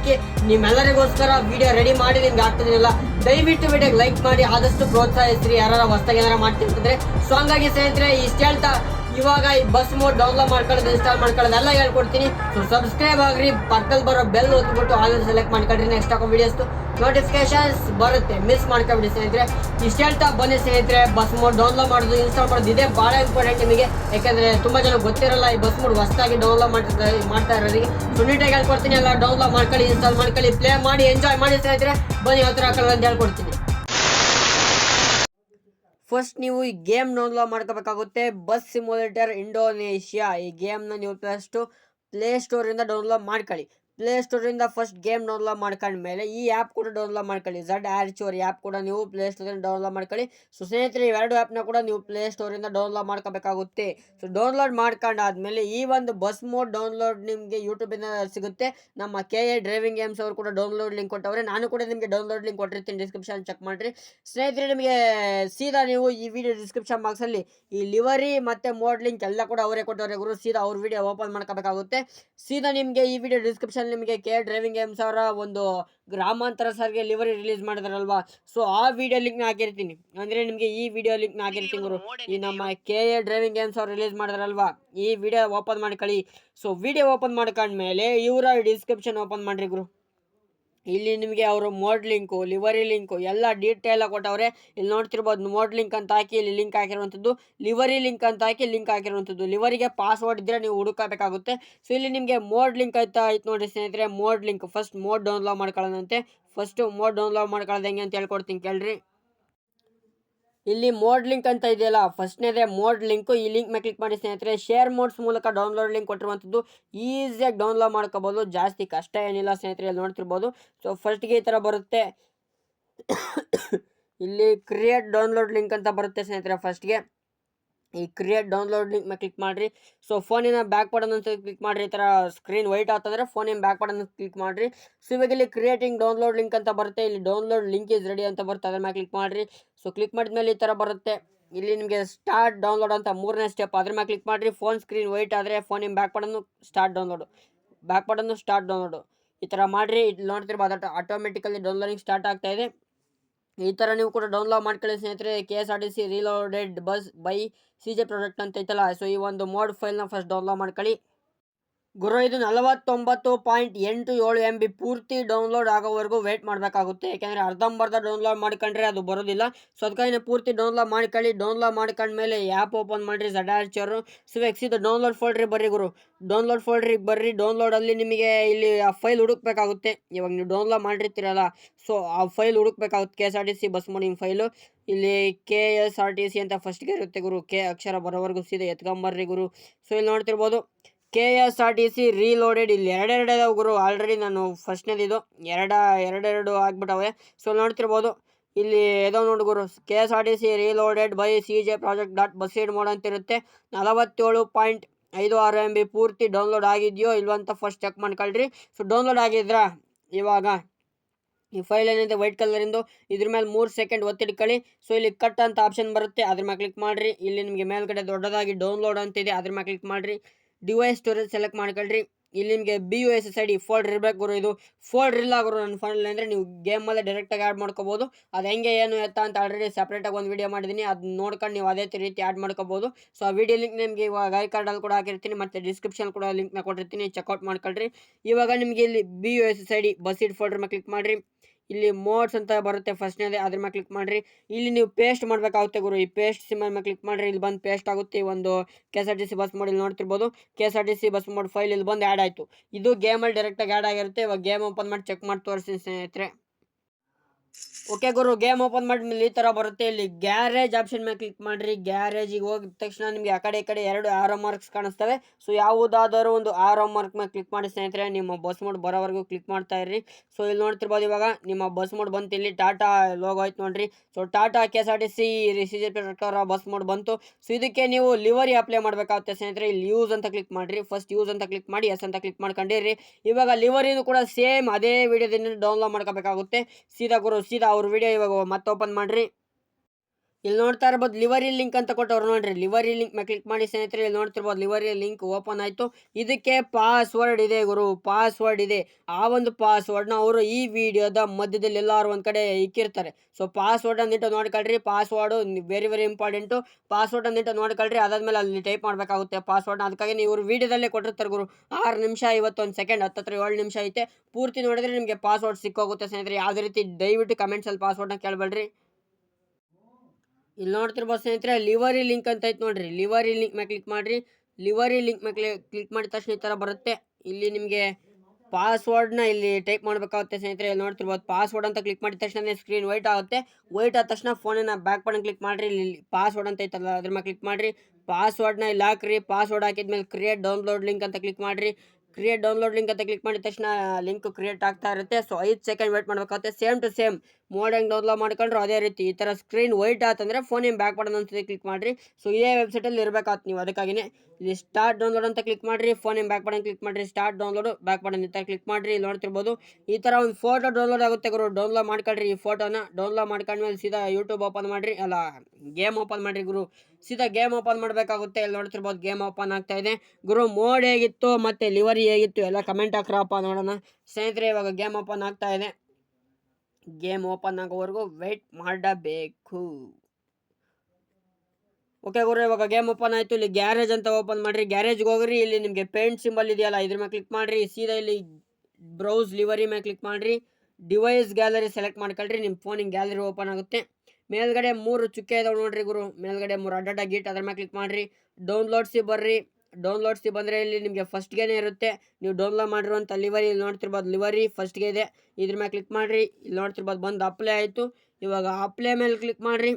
ನಿಮ್ಮೆಲ್ಲರಿಗೋಸ್ಕರ ವಿಡಿಯೋ ರೆಡಿ ಮಾಡಿ, ನಿಮ್ಗೆ ಆಗ್ತಿದಿಲ್ಲ ದಯವಿಟ್ಟು ವಿಡಿಯೋಗೆ ಲೈಕ್ ಮಾಡಿ, ಆದಷ್ಟು ಪ್ರೋತ್ಸಾಹಿಸ್ರಿ. ಯಾರು ಹೊಸ್ದಾಗಿ ಏನಾರ ಮಾಡ್ತಿರ್ತಂದ್ರೆ ಸೊ ಹಂಗಾಗಿ ಸ್ನೇಹಿತರೆ ಇಷ್ಟು ಹೇಳ್ತಾ ಇವಾಗ ಈ ಬಸ್ ಮೋಡ್ ಡೌನ್ಲೋಡ್ ಮಾಡ್ಕೊಳ್ಳೋದು ಇನ್ಸ್ಟಾಲ್ ಮಾಡ್ಕೊಳ್ಳೋದು ಎಲ್ಲ ಹೇಳ್ಕೊಡ್ತೀನಿ. ಸೊ ಸಬ್ಸ್ಕ್ರೈಬ್ ಆಗ್ರಿ, ಪಕ್ಕದಲ್ಲಿ ಬರೋ ಬೆಲ್ ಒತ್ಬಿಟ್ಟು ಆಲ್ ಸೆಲೆಕ್ಟ್ ಮಾಡ್ಕೊಳ್ರಿ ನೆಕ್ಸ್ಟ್ ಹಾಕೋ ವಿಡಿಯೋಸ್ ನೋಟಿಫಿಕೇಶನ್ಸ್ ಬರುತ್ತೆ. ಮಿಸ್ ಮಾಡ್ಕೊಬಿಡಿ ಸ್ನೇಹಿತರೆ. ಇಷ್ಟು ಹೇಳ್ತಾ ಬನ್ನಿ ಸ್ನೇಹಿತರೆ ಬಸ್ ಮೋಡ್ ಡೌನ್ಲೋಡ್ ಮಾಡೋದು ಇನ್ಸ್ಟಾಲ್ ಮಾಡೋದು ಇದೇ ಭಾಳ ಇಂಪಾರ್ಟೆಂಟ್ ನಿಮಗೆ. ಯಾಕಂದ್ರೆ ತುಂಬ ಜನ ಗೊತ್ತಿರಲ್ಲ, ಈ ಬಸ್ ಮೋಡ್ ಹೊಸದಾಗಿ ಡೌನ್ಲೋಡ್ ಮಾಡ್ತಾ ಮಾಡ್ತಾ ಇರೋರಿಗೆ. ಸೊ ಹೇಳ್ಕೊಡ್ತೀನಿ ಎಲ್ಲ. ಡೌನ್ಲೋಡ್ ಮಾಡ್ಕೊಳ್ಳಿ ಇನ್ಸ್ಟಾಲ್ ಮಾಡ್ಕೊಳ್ಳಿ ಪ್ಲೇ ಮಾಡಿ ಎಂಜಾಯ್ ಮಾಡಿ ಸ್ನೇಹಿತರೆ. ಬನ್ನಿ ಥರ ಹಾಕೊಳ್ಳೋದು ಅಂತ ಹೇಳ್ಕೊಡ್ತೀನಿ. ಫಸ್ಟ್ ನೀವು ಈ ಗೇಮ್ ಡೌನ್ಲೋಡ್ ಮಾಡ್ಕೋಬೇಕಾಗುತ್ತೆ. ಬಸ್ ಸಿಮ್ಯುಲೇಟರ್ ಇಂಡೋನೇಷಿಯಾ ಈ ಗೇಮ್ನ ನೀವು ಫಸ್ಟು ಪ್ಲೇ ಸ್ಟೋರಿಂದ ಡೌನ್ಲೋಡ್ ಮಾಡ್ಕೊಳ್ಳಿ. ಪ್ಲೇ ಸ್ಟೋರಿಂದ ಫಸ್ಟ್ ಗೇಮ್ ಡೌನ್ಲೋಡ್ ಮಾಡ್ಕೊಂಡ್ಮೇಲೆ ಈ ಆ್ಯಪ್ ಕೂಡ ಡೌನ್ಲೋಡ್ ಮಾಡ್ಕೊಳ್ಳಿ. ಝಡ್ ಆರ್ಚೋರ್ ಆ್ಯಪ್ ಕೂಡ ನೀವು ಪ್ಲೇ ಸ್ಟೋರಿಂದ ಡೌನ್ಲೋಡ್ ಮಾಡ್ಕೊಳ್ಳಿ. ಸೊ ಸ್ನೇಹಿತರೆ ಇವೆರಡು ಆ್ಯಪ್ನ ಕೂಡ ನೀವು ಪ್ಲೇ ಸ್ಟೋರಿಂದ ಡೌನ್ಲೋಡ್ ಮಾಡ್ಕೋಬೇಕಾಗುತ್ತೆ. ಸೊ ಡೌನ್ಲೋಡ್ ಮಾಡ್ಕೊಂಡಾದ್ಮೇಲೆ ಈ ಒಂದು ಬಸ್ ಮೋಡ್ ಡೌನ್ಲೋಡ್ ನಿಮಗೆ ಯೂಟ್ಯೂಬಿಂದ ಸಿಗುತ್ತೆ. ನಮ್ಮ ಕೆ ಎ ಡ್ರೈವಿಂಗ್ ಗೇಮ್ಸ್ ಅವರು ಕೂಡ ಡೌನ್ಲೋಡ್ ಲಿಂಕ್ ಕೊಟ್ಟವ್ರೆ. ನಾನು ಕೂಡ ನಿಮಗೆ ಡೌನ್ಲೋಡ್ ಲಿಂಕ್ ಕೊಟ್ಟಿರ್ತೀನಿ. ಡಿಸ್ಕ್ರಿಪ್ಷನ್ ಚೆಕ್ ಮಾಡಿರಿ. ಸ್ನೇಹಿತರೆ, ನಿಮಗೆ ಸೀದಾ ನೀವು ಈ ವಿಡಿಯೋ ಡಿಸ್ಕ್ರಿಪ್ಷನ್ ಬಾಕ್ಸಲ್ಲಿ ಈ ಲಿವರಿ ಮತ್ತು ಮೋಡ್ ಲಿಂಕ್ ಎಲ್ಲ ಕೂಡ ಅವರೇ ಕೊಟ್ಟವ್ರೆ ಗುರು. ಸೀದಾ ಅವ್ರ ವಿಡಿಯೋ ಓಪನ್ ಮಾಡ್ಕೋಬೇಕಾಗುತ್ತೆ. ಸೀದಾ ನಿಮಗೆ ಈ ವಿಡಿಯೋ ಡಿಸ್ಕ್ರಿಪ್ಷನ್ ನಿಮಗೆ ಕೆ ಡ್ರೈವಿಂಗ್ ಗೇಮ್ಸ್ ಅವರ ಒಂದು ಗ್ರಾಮಾಂತರ ಸರ್ಗೆ ಲಿವರಿ ರಿಲೀಸ್ ಮಾಡಿದಾರಲ್ವಾ? ಸೊ ಆ ವಿಡಿಯೋ ಲಿಂಕ್ನ ಹಾಕಿರ್ತೀನಿ. ಅಂದರೆ ನಿಮಗೆ ಈ ವಿಡಿಯೋ ಲಿಂಕ್ನ ಹಾಕಿರ್ತೀನಿ ಗುರು. ಈ ನಮ್ಮ ಕೆ ಎ ಡ್ರೈವಿಂಗ್ ಗೇಮ್ಸ್ ಅವ್ರು ರಿಲೀಸ್ ಮಾಡಿದಾರಲ್ವಾ? ಈ ವಿಡಿಯೋ ಓಪನ್ ಮಾಡ್ಕೊಳ್ಳಿ. ಸೊ ವಿಡಿಯೋ ಓಪನ್ ಮಾಡ್ಕೊಂಡ್ಮೇಲೆ ಇವರ ಡಿಸ್ಕ್ರಿಪ್ಷನ್ ಓಪನ್ ಮಾಡ್ರಿ ಗುರು. ಇಲ್ಲಿ ನಿಮಗೆ ಅವರು ಮೋಡ್ ಲಿಂಕು ಲಿವರಿ ಲಿಂಕು ಎಲ್ಲ ಡೀಟೇಲ್ ಕೊಟ್ಟವ್ರೆ. ಇಲ್ಲಿ ನೋಡ್ತಿರ್ಬೋದು ಮೋಡ್ ಲಿಂಕ್ ಅಂತ ಹಾಕಿ ಇಲ್ಲಿ ಲಿಂಕ್ ಹಾಕಿರುವಂಥದ್ದು. ಲಿವರಿ ಲಿಂಕ್ ಅಂತ ಹಾಕಿ ಲಿಂಕ್ ಹಾಕಿರುವಂಥದ್ದು. ಲಿವರಿಗೆ ಪಾಸ್ವರ್ಡ್ ಇದ್ದರೆ ನೀವು ಹುಡುಕಬೇಕಾಗುತ್ತೆ. ಸೊ ಇಲ್ಲಿ ನಿಮಗೆ ಮೋಡ್ ಲಿಂಕ್ ಆಯ್ತಾ, ಆಯ್ತು ನೋಡಿ ಸ್ನೇಹಿತರೆ. Mod link first mod download ಮಾಡ್ಕೊಳ್ಳೋದಂತೆ first mod download ಮಾಡ್ಕೊಳ್ಳೋದು ಹೆಂಗೆ ಅಂತ ಹೇಳ್ಕೊಡ್ತೀನಿ ಕೇಳ್ರಿ. ಇಲ್ಲಿ ಮೋಡ್ ಲಿಂಕ್ ಅಂತ ಇದೆಯಲ್ಲ, ಫಸ್ಟ್ನೇದೇ ಮೋಡ್ ಲಿಂಕು, ಈ ಲಿಂಕ್ ಮೇಲೆ ಕ್ಲಿಕ್ ಮಾಡಿ ಸ್ನೇಹಿತರೆ. ಶೇರ್ ಮೋಡ್ಸ್ ಮೂಲಕ ಡೌನ್ಲೋಡ್ ಲಿಂಕ್ ಕೊಟ್ಟಿರುವಂಥದ್ದು ಈಸಿಯಾಗಿ ಡೌನ್ಲೋಡ್ ಮಾಡ್ಕೋಬೋದು. ಜಾಸ್ತಿ ಕಷ್ಟ ಏನಿಲ್ಲ ಸ್ನೇಹಿತರೆ, ಇಲ್ಲಿ ನೋಡ್ತಿರ್ಬೋದು. ಸೊ ಫಸ್ಟ್ಗೆ ಈ ಥರ ಬರುತ್ತೆ. ಇಲ್ಲಿ ಕ್ರಿಯೇಟ್ ಡೌನ್ಲೋಡ್ ಲಿಂಕ್ ಅಂತ ಬರುತ್ತೆ ಸ್ನೇಹಿತರೆ ಫಸ್ಟ್ಗೆ ಈ ಕ್ರಿಯೇಟ್ ಡೌನ್ಲೋಡ್ ಲಿಂಕ್ ಮೇಲೆ ಕ್ಲಿಕ್ ಮಾಡಿರಿ. ಸೊ ಫೋನಿನ ಬ್ಯಾಕ್ ಬಟನ್ ಅಂತ ಕ್ಲಿಕ್ ಮಾಡಿರಿ. ಈ ಥರ ಸ್ಕ್ರೀನ್ ವೈಟ್ ಆಗ್ತಂದರೆ ಫೋನಿನ ಬ್ಯಾಕ್ ಬಟನ್ ಕ್ಲಿಕ್ ಮಾಡಿರಿ. ಸೊ ಇವಾಗ ಇಲ್ಲಿ ಕ್ರಿಯೇಟಿಂಗ್ ಡೌನ್ಲೋಡ್ ಲಿಂಕ್ ಅಂತ ಬರುತ್ತೆ. ಇಲ್ಲಿ ಡೌನ್ಲೋಡ್ ಲಿಂಕ್ ಇಸ್ ರೆಡಿ ಅಂತ ಬರುತ್ತೆ. ಅದ್ರ ಮೇಲೆ ಕ್ಲಿಕ್ ಮಾಡಿರಿ. ಸೊ ಕ್ಲಿಕ್ ಮಾಡಿದ್ಮೇಲೆ ಈ ಥರ ಬರುತ್ತೆ. ಇಲ್ಲಿ ನಿಮಗೆ ಸ್ಟಾರ್ಟ್ ಡೌನ್ಲೋಡ್ ಅಂತ ಮೂರನೇ ಸ್ಟೆಪ್ ಅದ್ರ ಮೇಲೆ ಕ್ಲಿಕ್ ಮಾಡಿರಿ. ಫೋನ್ ಸ್ಕ್ರೀನ್ ವೈಟ್ ಆದರೆ ಫೋನಿನ ಬ್ಯಾಕ್ ಬಟನ್ನು ಸ್ಟಾರ್ಟ್ ಡೌನ್ಲೋಡು ಬ್ಯಾಕ್ ಬಟನ್ನು ಸ್ಟಾರ್ಟ್ ಡೌನ್ಲೋಡು ಈ ಥರ ಮಾಡಿರಿ. ಇದು ನೋಡ್ತಿರ್ಬೋದು ಆಟೋಮೆಟಿಕಲಿ ಡೌನ್ಲೋಡಿಂಗ್ ಸ್ಟಾರ್ಟ್ ಆಗ್ತಾ ಇದೆ. ಈ ಥರ ನೀವು ಕೂಡ ಡೌನ್ಲೋಡ್ ಮಾಡ್ಕೊಳ್ಳಿ ಸ್ನೇಹಿತರೆ. K S R T C reloaded bus by C J product ಅಂತ ಐತಲ್ಲ. ಸೊ ಈ ಒಂದು ಮೋಡ್ ಫೈಲ್ನ ಫಸ್ಟ್ ಡೌನ್ಲೋಡ್ ಮಾಡ್ಕೊಳ್ಳಿ. ಗುರು ಇದು ನಲವತ್ತೊಂಬತ್ತು ಪಾಯಿಂಟ್ ಎಂಟು ಏಳು ಎಂ ಬಿ ಪೂರ್ತಿ ಡೌನ್ಲೋಡ್ ಆಗೋವರೆಗೂ ವೇಟ್ ಮಾಡಬೇಕಾಗುತ್ತೆ. ಯಾಕೆಂದರೆ ಅರ್ಧಂಬರ್ಧ ಡೌನ್ಲೋಡ್ ಮಾಡ್ಕೊಂಡ್ರೆ ಅದು ಬರೋದಿಲ್ಲ. ಸೊ, ಅದಕ್ಕಾಗಿ ಪೂರ್ತಿ ಡೌನ್ಲೋಡ್ ಮಾಡ್ಕೊಳ್ಳಿ. ಡೌನ್ಲೋಡ್ ಮಾಡ್ಕೊಂಡ್ಮೇಲೆ ಆ್ಯಪ್ ಓಪನ್ ಮಾಡಿರಿ ಜಡಾರ್ಚರು ಸೊ ಇದು ಡೌನ್ಲೋಡ್ ಫೋಲ್ಡ್ರಿ ಬರ್ರಿ ಗುರು. ಡೌನ್ಲೋಡ್ ಫೋಲ್ಡ್ರಿಗೆ ಬರ್ರಿ ಡೌನ್ಲೋಡಲ್ಲಿ ನಿಮಗೆ ಇಲ್ಲಿ ಆ ಫೈಲ್ ಹುಡುಕ್ಬೇಕಾಗುತ್ತೆ. ಇವಾಗ ನೀವು ಡೌನ್ಲೋಡ್ ಮಾಡಿರ್ತೀರಲ್ಲ, ಸೊ ಆ file ಹುಡುಕ್ಬೇಕಾಗುತ್ತೆ. K S R T C bus modding file. ಇಲ್ಲಿ K S R T C ಅಂತ ಫಸ್ಟ್ಗೆ ಇರುತ್ತೆ ಗುರು. ಕೆ ಅಕ್ಷರ ಬರೋವರೆಗೂ ಸೀದಾ ಎತ್ಕೊಂಬರ್ರಿ ಗುರು. ಸೊ ಇಲ್ಲಿ ನೋಡ್ತಿರ್ಬೋದು. K S R T C reloaded ಇಲ್ಲಿ. ಎರಡೆರಡೇ ಗುರು ಆಲ್ರೆಡಿ ನಾನು ಫಸ್ಟ್ನೇದಿದು ಎರಡ, ಎರಡೆರಡು ಆಗ್ಬಿಟ್ಟವೆ ಸೊ ನೋಡ್ತಿರ್ಬೋದು. ಇಲ್ಲಿ ಏನೋ ನೋಡಿ ಗುರು K S R T C reloaded by C J project dot BUSSID mod ಅಂತ ಇರುತ್ತೆ ನಲವತ್ತೇಳು ಪಾಯಿಂಟ್ ಐದು ಆರು ಎಂ ಬಿ ಪೂರ್ತಿ ಡೌನ್ಲೋಡ್ ಆಗಿದೆಯೋ ಇಲ್ವಂತ ಫಸ್ಟ್ ಚೆಕ್ ಮಾಡ್ಕೊಳ್ರಿ. ಸೊ ಡೌನ್ಲೋಡ್ ಆಗಿದ್ರಾ ಇವಾಗ ಈ ಫೈಲ್ ಏನಿದೆ ವೈಟ್ ಕಲರಿಂದು ಇದ್ರ ಮೇಲೆ ಮೂರು ಸೆಕೆಂಡ್ ಒತ್ತಿಡ್ಕೊಳ್ಳಿ ಸೊ ಇಲ್ಲಿ ಕಟ್ ಅಂತ ಆಪ್ಷನ್ ಬರುತ್ತೆ. ಅದ್ರ ಮೇಲೆ ಕ್ಲಿಕ್ ಮಾಡಿರಿ. ಇಲ್ಲಿ ನಿಮಗೆ ಮೇಲ್ಗಡೆ ದೊಡ್ಡದಾಗಿ ಡೌನ್ಲೋಡ್ ಅಂತಿದೆ. ಅದ್ರ ಮೇಲೆ ಕ್ಲಿಕ್ ಮಾಡಿರಿ. ಡಿವೈಸ್ ಸ್ಟೋರೇಜ್ ಸೆಲೆಕ್ಟ್ ಮಾಡ್ಕೊಳ್ರಿ. ಇಲ್ಲಿ ನಿಮಗೆ B U S S I D folder ಇರಬೇಕು ಗುರು. ಇದು ಫೋಲ್ಡರ್ ಇಲ್ಲ ಗುರು ನನ್ನ ಫೋನಲ್ಲಿ ಅಂದರೆ ನೀವು ಗೇಮಲ್ಲೇ ಡೈರೆಕ್ಟಾಗಿ ಆ್ಯಡ್ ಮಾಡ್ಕೋಬೋದು. ಅದು ಹೆಂಗೆ ಏನು ಎತ್ತ ಅಂತ ಆಲ್ರೆಡಿ ಸಪ್ರೇಟಾಗಿ ಒಂದು ವೀಡಿಯೋ ಮಾಡಿದ್ದೀನಿ ಅದು ನೋಡ್ಕೊಂಡು ನೀವು ಅದೇ ರೀತಿ ಆ್ಯಡ್ ಮಾಡ್ಕೋಬೋದು. ಸೊ ಆ ವಿಡಿಯೋ ಲಿಂಕ್ ನಿಮಗೆ ಇವಾಗ ಐ ಕಾರ್ಡಲ್ಲಿ ಕೂಡ ಹಾಕಿರ್ತೀನಿ. ಮತ್ತು ಡಿಸ್ಕ್ರಿಪ್ಷನ್ ಕೂಡ ಲಿಂಕ್ನ ಕೊಟ್ಟಿರ್ತೀನಿ. ಚೆಕ್ಔಟ್ ಮಾಡ್ಕೊಳ್ರಿ. ಇವಾಗ ನಿಮಗೆ ಇಲ್ಲಿ B U S S I D BUSSID folder ಮೇಲೆ ಕ್ಲಿಕ್ ಮಾಡಿರಿ. ಇಲ್ಲಿ ಮೋಡ್ಸ್ ಅಂತ ಬರುತ್ತೆ ಫಸ್ಟ್ನೇ ಅದ್ರ ಮೇಲೆ ಕ್ಲಿಕ್ ಮಾಡಿರಿ. ಇಲ್ಲಿ ನೀವು ಪೇಸ್ಟ್ ಮಾಡಬೇಕಾಗುತ್ತೆ ಗುರು. ಈ ಪೇಸ್ಟ್ ಸಿಮ್ಮಲ್ ಮೇಲೆ ಕ್ಲಿಕ್ ಮಾಡಿರಿ, ಇಲ್ಲಿ ಬಂದು ಪೇಸ್ಟ್ ಆಗುತ್ತೆ. ಒಂದು K S R T C bus mod ಇಲ್ಲಿ ನೋಡ್ತಿರ್ಬೋದು. K S R T C bus mod file ಇಲ್ಲಿ ಬಂದು ಆ್ಯಡ್ ಆಯಿತು. ಇದು ಗೇಮಲ್ಲಿ ಡೈರೆಕ್ಟಾಗಿ ಆ್ಯಡ್ ಆಗಿರುತ್ತೆ. ಇವಾಗ ಗೇಮ್ ಓಪನ್ ಮಾಡಿ ಚೆಕ್ ಮಾಡಿ ತೋರಿಸ್ತೀನಿ ಸ್ನೇಹಿತರೆ. ಓಕೆ ಗುರು ಗೇಮ್ ಓಪನ್ ಮಾಡಿದ್ಮೇಲೆ ಈ ಥರ ಬರುತ್ತೆ. ಇಲ್ಲಿ ಗ್ಯಾರೇಜ್ ಆಪ್ಷನ್ ಮೇಲೆ ಕ್ಲಿಕ್ ಮಾಡಿರಿ. ಗ್ಯಾರೇಜಿಗೆ ಹೋಗಿದ ತಕ್ಷಣ ನಿಮಗೆ ಆ ಕಡೆ ಈ ಕಡೆ ಎರಡು ಆರೋ ಮಾರ್ಕ್ಸ್ ಕಾಣಿಸ್ತವೆ. ಸೊ ಯಾವುದಾದರೂ ಒಂದು ಆರೋ ಮಾರ್ಕ್ ಮೇಲೆ ಕ್ಲಿಕ್ ಮಾಡಿ ಸ್ನೇಹಿತರೆ, ನಿಮ್ಮ ಬಸ್ ಮೋಡ್ ಬರೋವರೆಗೂ ಕ್ಲಿಕ್ ಮಾಡ್ತಾ ಇರ್ರಿ. ಸೊ ಇಲ್ಲಿ ನೋಡ್ತಿರ್ಬೋದು ಇವಾಗ ನಿಮ್ಮ ಬಸ್ ಮೋಡ್ ಬಂತು. ಇಲ್ಲಿ ಟಾಟಾ ಲೋಗೋ ಆಯ್ತು ನೋಡ್ರಿ. So Tata K S R T C ಪ್ರಕಾರ ಬಸ್ ಮೋಡ್ ಬಂತು. ಸೊ ಇದಕ್ಕೆ ನೀವು ಲಿವರಿ ಅಪ್ಲೈ ಮಾಡಬೇಕಾಗುತ್ತೆ ಸ್ನೇಹಿತರೆ. ಇಲ್ಲಿ ಯೂಸ್ ಅಂತ ಕ್ಲಿಕ್ ಮಾಡಿರಿ. ಫಸ್ಟ್ ಯೂಸ್ ಅಂತ ಕ್ಲಿಕ್ ಮಾಡಿ ಎಸ್ ಅಂತ ಕ್ಲಿಕ್ ಮಾಡ್ಕೊಂಡಿರಿ ಇವಾಗ ಲಿವರಿನೂ ಕೂಡ ಸೇಮ್ ಅದೇ ವಿಡಿಯೋದಿಂದ ಡೌನ್ಲೋಡ್ ಮಾಡ್ಕೋಬೇಕಾಗುತ್ತೆ. ಸೀದಾ ಗುರು ಸೀದಾ ಅವ್ರ ವಿಡಿಯೋ ಇವಾಗ ಮತ್ತೆ ಓಪನ್ ಮಾಡಿರಿ. ಇಲ್ಲಿ ನೋಡ್ತಾ ಇರ್ಬೋದು ಲಿವರಿ ಲಿಂಕ್ ಅಂತ ಕೊಟ್ಟವ್ರು ನೋಡ್ರಿ. ಲಿವರಿ ಲಿಂಕ್ ಮೇಲೆ ಕ್ಲಿಕ್ ಮಾಡಿ ಸ್ನೇಹಿತರೆ, ಇಲ್ಲಿ ನೋಡ್ತಿರ್ಬೋದು ಲಿವರಿ ಲಿಂಕ್ ಓಪನ್ ಆಯಿತು. ಇದಕ್ಕೆ ಪಾಸ್ವರ್ಡ್ ಇದೆ ಗುರು ಪಾಸ್ವರ್ಡ್ ಇದೆ. ಆ ಒಂದು ಪಾಸ್ವರ್ಡ್ನ ಅವರು ಈ ವಿಡಿಯೋದ ಮಧ್ಯದಲ್ಲಿ ಎಲ್ಲರೂ ಒಂದು ಕಡೆ ಇಕ್ಕಿರ್ತಾರೆ. ಸೊ ಪಾಸ್ವರ್ಡ್ ಅಂದಿಟ್ಟು ನೋಡ್ಕೊಳ್ರಿ. Password very very important password ಅಂದಿಟ್ಟು ನೋಡ್ಕೊಳ್ರಿ. ಅದಾದ್ಮೇಲೆ ಅಲ್ಲಿ ಟೈಪ್ ಮಾಡಬೇಕಾಗುತ್ತೆ ಪಾಸ್ವರ್ಡ್ನ ಅದಕ್ಕಾಗಿ ಇವ್ರು ವಿಡಿಯೋದಲ್ಲೇ ಕೊಟ್ಟಿರ್ತಾರೆ ಗುರು. ಆರು ನಿಮಿಷ ಇವತ್ತೊಂದು ಸೆಕೆಂಡ್ ಹತ್ತತ್ರ ಏಳು ನಿಮಿಷ ಐತೆ. ಪೂರ್ತಿ ನೋಡಿದ್ರೆ ನಿಮಗೆ ಪಾಸ್ವರ್ಡ್ ಸಿಕ್ಕೋಗುತ್ತೆ ಸ್ನೇಹಿತರೆ. ಯಾವುದೇ ರೀತಿ ದಯವಿಟ್ಟು ಕಮೆಂಟ್ಸಲ್ಲಿ ಪಾಸ್ವರ್ಡ್ನ ಕೇಳಬೇಡ್ರಿ. ಇಲ್ಲಿ ನೋಡ್ತಿರ್ಬೋದು ಸ್ನೇಹಿತರೆ ಲಿವರಿ ಲಿಂಕ್ ಅಂತ ಐತೆ ನೋಡ್ರಿ. ಲಿವರಿ ಲಿಂಕ್ ಮೇಲೆ ಕ್ಲಿಕ್ ಮಾಡಿರಿ. ಲಿವರಿ ಲಿಂಕ್ ಮೇಲೆ ಕ್ಲಿಕ್ ಮಾಡಿದ ತಕ್ಷಣ ಈ ಥರ ಬರುತ್ತೆ. ಇಲ್ಲಿ ನಿಮಗೆ ಪಾಸ್ವರ್ಡ್ನ ಇಲ್ಲಿ ಟೈಪ್ ಮಾಡಬೇಕಾಗುತ್ತೆ ಸ್ನೇಹಿತರೆ. ಇಲ್ಲಿ ನೋಡ್ತಿರ್ಬೋದು ಪಾಸ್ವರ್ಡ್ ಅಂತ ಕ್ಲಿಕ್ ಮಾಡಿದ ತಕ್ಷಣ ಸ್ಕ್ರೀನ್ ವೈಟ್ ಆಗುತ್ತೆ. ವೈಟ್ ಆದ ತಕ್ಷಣ ಫೋನಿನ ಬ್ಯಾಕ್ ಬಟನ್ ಕ್ಲಿಕ್ ಮಾಡಿರಿ. ಇಲ್ಲಿ ಪಾಸ್ವರ್ಡ್ ಅಂತ ಐತಲ್ಲ, ಅದ್ರ ಮೇಲೆ ಕ್ಲಿಕ್ ಮಾಡಿರಿ. ಪಾಸ್ವರ್ಡ್ನ ಇಲ್ಲಿ ಹಾಕ್ರಿ. ಪಾಸ್ವರ್ಡ್ ಹಾಕಿದ್ಮೇಲೆ ಕ್ರಿಯೇಟ್ ಡೌನ್ಲೋಡ್ ಲಿಂಕ್ ಅಂತ ಕ್ಲಿಕ್ ಮಾಡಿರಿ. ಕ್ರಿಯೇಟ್ ಡೌನ್ಲೋಡ್ ಲಿಂಕ್ ಅಂತ ಕ್ಲಿಕ್ ಮಾಡಿದ ತಕ್ಷಣ ಲಿಂಕ್ ಕ್ರಿಯೇಟ್ ಆಗ್ತಾ ಇರುತ್ತೆ. ಸೊ ಐದು ಸೆಕೆಂಡ್ ವೇಟ್ ಮಾಡಬೇಕಾಗುತ್ತೆ. ಸೇಮ್ ಟು ಸೇಮ್ ಮೋಡ್ ಹೆಂಗೆ ಡೌನ್ಲೋಡ್ ಮಾಡ್ಕೊಂಡ್ರು ಅದೇ ರೀತಿ ಈ ಥರ ಸ್ಕ್ರೀನ್ ವೈಟ್ ಆತಂದರೆ ಫೋನಿನ ಬ್ಯಾಕ್ ಬಟನ್ ಅಂತ ಕ್ಲಿಕ್ ಮಾಡಿರಿ. ಸೊ ಇದೇ ವೆಬ್ಸೈಟಲ್ಲಿ ಇರಬೇಕಾಗ್ತು ನೀವು ಅದಕ್ಕಾಗಿನೇ. ಇಲ್ಲಿ ಸ್ಟಾರ್ಟ್ ಡೌನ್ಲೋಡ್ ಅಂತ ಕ್ಲಿಕ್ ಮಾಡಿರಿ ಫೋನಿನ ಬ್ಯಾಕ್ ಬಟನ್ ಕ್ಲಿಕ್ ಮಾಡಿರಿ ಸ್ಟಾರ್ಟ್ ಡೌನ್ಲೋಡು ಬ್ಯಾಕ್ ಬಟನ್ ಅಂತ ಕ್ಲಿಕ್ ಮಾಡಿರಿ, ಇಲ್ಲಿ ನೋಡ್ತಿರ್ಬೋದು. ಈ ಥರ ಒಂದು ಫೋಟೋ ಡೌನ್ಲೋಡ್ ಆಗುತ್ತೆ ಗುರು ಡೌನ್ಲೋಡ್ ಮಾಡ್ಕೊಳ್ರಿ ಈ ಫೋಟೋನ ಡೌನ್ಲೋಡ್ ಮಾಡ್ಕೊಂಡ್ಮೇಲೆ ಸೀದಾ ಯೂಟ್ಯೂಬ್ ಓಪನ್ ಮಾಡಿರಿ, ಅಲ್ಲ ಗೇಮ್ ಓಪನ್ ಮಾಡಿರಿ ಗುರು. ಸೀದಾ ಗೇಮ್ ಓಪನ್ ಮಾಡಬೇಕಾಗುತ್ತೆ, ಇಲ್ಲಿ ನೋಡ್ತಿರ್ಬೋದು ಗೇಮ್ ಓಪನ್ ಆಗ್ತಾ ಇದೆ. ಗುರು, ಮೋಡ್ ಹೇಗಿತ್ತು ಮತ್ತು ಲಿವರಿ ಹೇಗಿತ್ತು, ಎಲ್ಲ ಕಮೆಂಟ್ ಹಾಕ್ರಪ್ಪ ನೋಡೋಣ. ಸ್ನೇಹಿತರೆ, ಇವಾಗ ಗೇಮ್ ಓಪನ್ ಆಗ್ತಾ ಇದೆ. ಗೇಮ್ ಓಪನ್ ಆಗೋವರೆಗೂ ವೆಯ್ಟ್ ಮಾಡಬೇಕು. ಓಕೆ ಗುರು, ಇವಾಗ ಗೇಮ್ ಓಪನ್ ಆಯಿತು. ಇಲ್ಲಿ ಗ್ಯಾರೇಜ್ ಅಂತ ಓಪನ್ ಮಾಡಿರಿ. ಗ್ಯಾರೇಜ್ಗೆ ಹೋಗ್ರಿ. ಇಲ್ಲಿ ನಿಮಗೆ ಪೇಂಟ್ ಸಿಂಬಲ್ ಇದೆಯಲ್ಲ, ಇದ್ರ ಮೇಲೆ ಕ್ಲಿಕ್ ಮಾಡಿರಿ. ಸೀದಾ ಇಲ್ಲಿ ಬ್ರೌಸ್ ಲಿವರಿ ಮೇಲೆ ಕ್ಲಿಕ್ ಮಾಡಿರಿ. ಡಿವೈಸ್ ಗ್ಯಾಲರಿ ಸೆಲೆಕ್ಟ್ ಮಾಡ್ಕೊಳ್ರಿ. ನಿಮ್ಮ ಫೋನಿಗೆ ಗ್ಯಾಲರಿ ಓಪನ್ ಆಗುತ್ತೆ. ಮೇಲ್ಗಡೆ ಮೂರು ಚುಕ್ಕೆ ಇದಾವೆ ನೋಡ್ರಿ ಗುರು. ಮೇಲ್ಗಡೆ ಮೂರು ಅಡ್ಡಡ್ಡ ಗೀಟ್ ಅದ್ರ ಮೇಲೆ ಕ್ಲಿಕ್ ಮಾಡಿರಿ. ಡೌನ್ಲೋಡ್ಸಿ ಬರ್ರಿ. ಡೌನ್ಲೋಡ್ಸಿ ಬಂದರೆ ಇಲ್ಲಿ ನಿಮಗೆ ಫಸ್ಟ್ಗೇನೆ ಇರುತ್ತೆ. ನೀವು ಡೌನ್ಲೋಡ್ ಮಾಡಿರುವಂಥ ಲಿವರಿ ಇಲ್ಲಿ ನೋಡ್ತಿರ್ಬೋದು. ಲಿವರಿ ಫಸ್ಟ್ಗೆ ಇದೆ. ಇದ್ರ ಮೇಲೆ ಕ್ಲಿಕ್ ಮಾಡಿರಿ. ಇಲ್ಲಿ ನೋಡ್ತಿರ್ಬೋದು ಬಂದು ಅಪ್ಲೈ ಆಯಿತು. ಇವಾಗ ಅಪ್ಲೈ ಮೇಲೆ ಕ್ಲಿಕ್ ಮಾಡಿರಿ.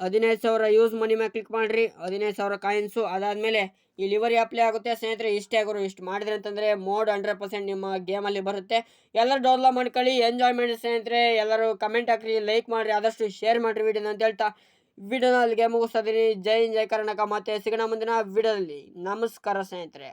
ಹದಿನೈದು ಸಾವಿರ ಯೂಸ್ ಮನಿ ಮೇಲೆ ಕ್ಲಿಕ್ ಮಾಡಿರಿ. ಹದಿನೈದು ಸಾವಿರ ಕಾಯಿನ್ಸು ಅದಾದಮೇಲೆ ಈ ಲಿವರಿ ಅಪ್ಲೈ ಆಗುತ್ತೆ. ಸ್ನೇಹಿತರೆ, ಇಷ್ಟೇ ಆಗೋರು ಇಷ್ಟು ಮಾಡಿದ್ರೆ ಅಂತಂದರೆ ಮೋಡ್ ಹಂಡ್ರೆಡ್ ಪರ್ಸೆಂಟ್ ನಿಮ್ಮ ಗೇಮಲ್ಲಿ ಬರುತ್ತೆ. ಎಲ್ಲರೂ ಡೌನ್ಲೋಡ್ ಮಾಡ್ಕೊಳ್ಳಿ. ಎಂಜಾಯ್ ಮಾಡಿ ಸ್ನೇಹಿತರೆ. ಎಲ್ಲರೂ ಕಮೆಂಟ್ ಹಾಕ್ರಿ ಲೈಕ್ ಮಾಡಿರಿ. ಆದಷ್ಟು ಶೇರ್ ಮಾಡಿರಿ ವಿಡಿಯೋನ ಅಂತ ಹೇಳ್ತಾ ವಿಡಿಯೋನ ಅಲ್ಲಿಗೆ ಮುಗಿಸ್ತಾ ಇದ್ದೀನಿ ಜೈ ಜೈ ಕರ್ನಾಟಕ ಮತ್ತೆ ಸಿಗೋಣ ಮುಂದಿನ ವಿಡಿಯೋದಲ್ಲಿ ನಮಸ್ಕಾರ ಸ್ನೇಹಿತರೆ.